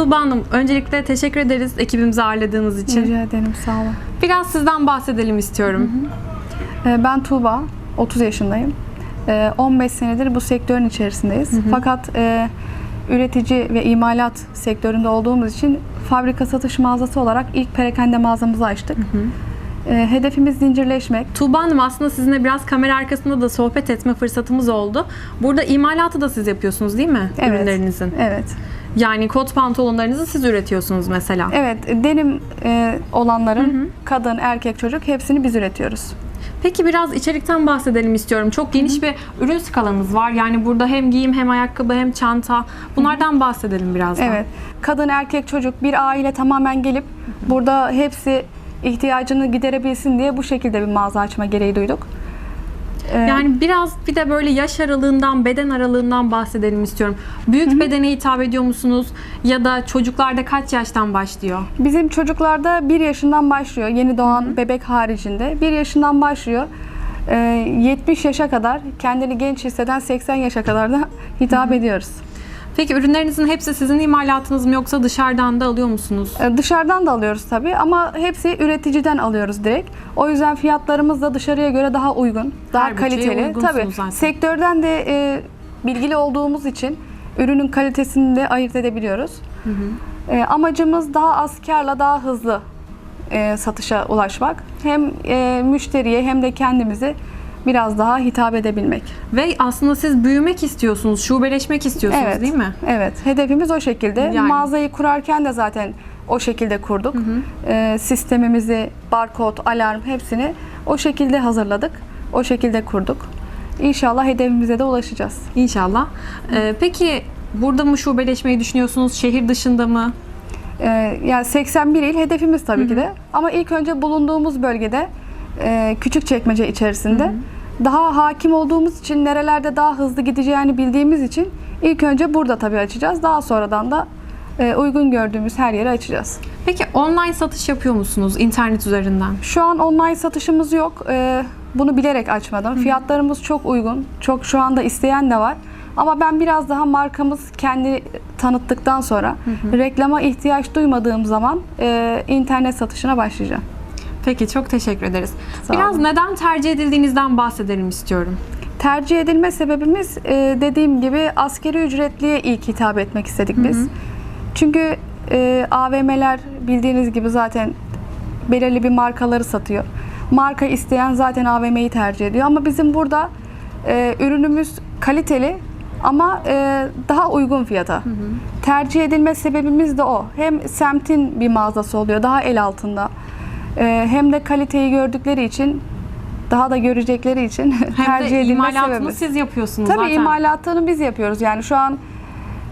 Tuğba Hanım, öncelikle teşekkür ederiz ekibimizi ağırladığınız için. Rica ederim sağ olun. Biraz sizden bahsedelim istiyorum. Ee, Ben Tuğba, 30 yaşındayım. Ee, 15 senedir bu sektörün içerisindeyiz. Fakat e, üretici ve imalat sektöründe olduğumuz için fabrika satış mağazası olarak ilk perakende mağazamızı açtık. Ee, Hedefimiz zincirleşmek. Tuğba Hanım aslında sizinle biraz kamera arkasında da sohbet etme fırsatımız oldu. Burada imalatı da siz yapıyorsunuz değil mi? Evet. Ürünlerinizin. Evet. Yani kot pantolonlarınızı siz üretiyorsunuz mesela. Evet, denim e, olanların kadın, erkek, çocuk hepsini biz üretiyoruz. Peki biraz içerikten bahsedelim istiyorum. Çok geniş bir ürün skalanız var. Yani burada hem giyim hem ayakkabı hem çanta. Bunlardan bahsedelim biraz. Evet. Kadın, erkek, çocuk bir aile tamamen gelip burada hepsi ihtiyacını giderebilsin diye bu şekilde bir mağaza açma gereği duyduk. Ee, Yani biraz bir de böyle yaş aralığından, beden aralığından bahsedelim istiyorum. Büyük bedene hitap ediyor musunuz? Ya da çocuklarda kaç yaştan başlıyor? Bizim çocuklarda 1 yaşından başlıyor. Yeni doğan bebek haricinde. 1 yaşından başlıyor. Ee, 70 yaşa kadar kendini genç hisseden 80 yaşa kadar da hitap ediyoruz. Peki ürünlerinizin hepsi sizin imalatınız mı yoksa dışarıdan da alıyor musunuz? Ee, Dışarıdan da alıyoruz tabii ama hepsi üreticiden alıyoruz direkt. O yüzden fiyatlarımız da dışarıya göre daha uygun, daha Her bütçeye kaliteli. uygunsunuz Tabii zaten. sektörden de e, bilgili olduğumuz için ürünün kalitesini de ayırt edebiliyoruz. E, amacımız daha az karla daha hızlı e, satışa ulaşmak. Hem e, müşteriye hem de kendimizi biraz daha hitap edebilmek. Ve aslında siz büyümek istiyorsunuz, şubeleşmek istiyorsunuz Evet. değil mi? Evet, hedefimiz o şekilde. Yani. Mağazayı kurarken de zaten o şekilde kurduk. Ee, sistemimizi, barkod, alarm hepsini o şekilde hazırladık. O şekilde kurduk. İnşallah hedefimize de ulaşacağız. İnşallah. Ee, peki burada mı şubeleşmeyi düşünüyorsunuz? Şehir dışında mı? Ee, yani 81 il hedefimiz tabii ki de. Ama ilk önce bulunduğumuz bölgede e, küçük çekmece içerisinde daha hakim olduğumuz için nerelerde daha hızlı gideceğini bildiğimiz için ilk önce burada tabii açacağız. Daha sonradan da e, uygun gördüğümüz her yeri açacağız. Peki online satış yapıyor musunuz internet üzerinden? Şu an online satışımız yok. Ee, bunu bilerek açmadım. Fiyatlarımız çok uygun. Çok şu anda isteyen de var. Ama ben biraz daha markamız kendi tanıttıktan sonra reklama ihtiyaç duymadığım zaman e, internet satışına başlayacağım. Peki çok teşekkür ederiz. Sağ Biraz olun. neden tercih edildiğinizden bahsedelim istiyorum. Tercih edilme sebebimiz e, dediğim gibi askeri ücretliye ilk hitap etmek istedik biz. Çünkü e, AVM'ler bildiğiniz gibi zaten belirli bir markaları satıyor. Marka isteyen zaten AVM'yi tercih ediyor. Ama bizim burada e, ürünümüz kaliteli ama e, daha uygun fiyata. Tercih edilme sebebimiz de o. Hem semtin bir mağazası oluyor, daha el altında. E, hem de kaliteyi gördükleri için, daha da görecekleri için Hem tercih de edilme imalatını sebebimiz. siz yapıyorsunuz Tabii zaten. imalatını biz yapıyoruz. Yani şu an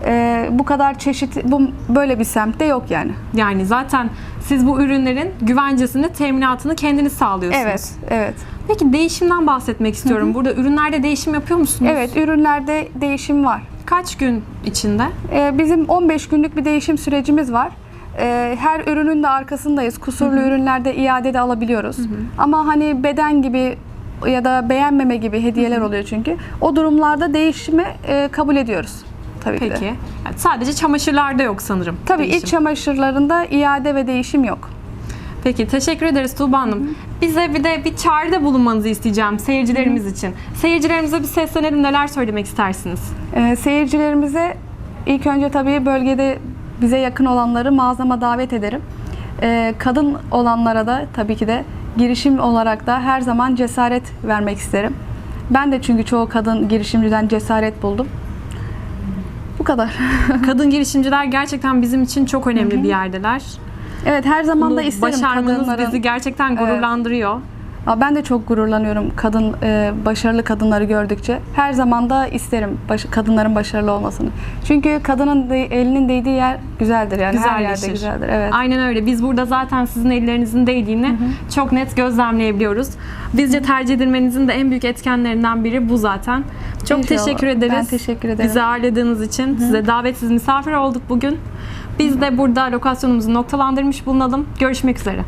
e, bu kadar çeşit, bu böyle bir semtte yok yani. Yani zaten siz bu ürünlerin güvencesini, teminatını kendiniz sağlıyorsunuz. Evet, evet. Peki değişimden bahsetmek istiyorum. Burada ürünlerde değişim yapıyor musunuz? Evet, ürünlerde değişim var. Kaç gün içinde? E, bizim 15 günlük bir değişim sürecimiz var. E, her ürünün de arkasındayız. Kusurlu ürünlerde iade de alabiliyoruz. Ama hani beden gibi ya da beğenmeme gibi hediyeler oluyor çünkü. O durumlarda değişimi e, kabul ediyoruz. Tabii ki Peki. de. Yani sadece çamaşırlarda yok sanırım. Tabii değişim. iç çamaşırlarında iade ve değişim yok. Peki teşekkür ederiz Tuğba Hanım. Bize bir de bir çağrıda bulunmanızı isteyeceğim seyircilerimiz için. Seyircilerimize bir seslenelim neler söylemek istersiniz? Ee, seyircilerimize ilk önce tabii bölgede bize yakın olanları mağazama davet ederim. Ee, kadın olanlara da tabii ki de girişim olarak da her zaman cesaret vermek isterim. Ben de çünkü çoğu kadın girişimciden cesaret buldum. Bu kadar. Kadın girişimciler gerçekten bizim için çok önemli bir yerdeler. evet her zaman da Bunu isterim başarmanız kadınların. bizi gerçekten gururlandırıyor. Aa, Ben de çok gururlanıyorum kadın e, başarılı kadınları gördükçe. Her zaman da isterim baş- kadınların başarılı olmasını. Çünkü kadının de- elinin değdiği yer güzeldir yani her yerde Güzelleşir. güzeldir. Evet. Aynen öyle. Biz burada zaten sizin ellerinizin değdiğini çok net gözlemleyebiliyoruz. Bizce tercih edilmenizin de en büyük etkenlerinden biri bu zaten. Çok İnşallah. teşekkür ederiz. Ben teşekkür ederim. Bizi ağırladığınız için. Size davetsiz misafir olduk bugün. Biz de burada lokasyonumuzu noktalandırmış bulunalım. Görüşmek üzere.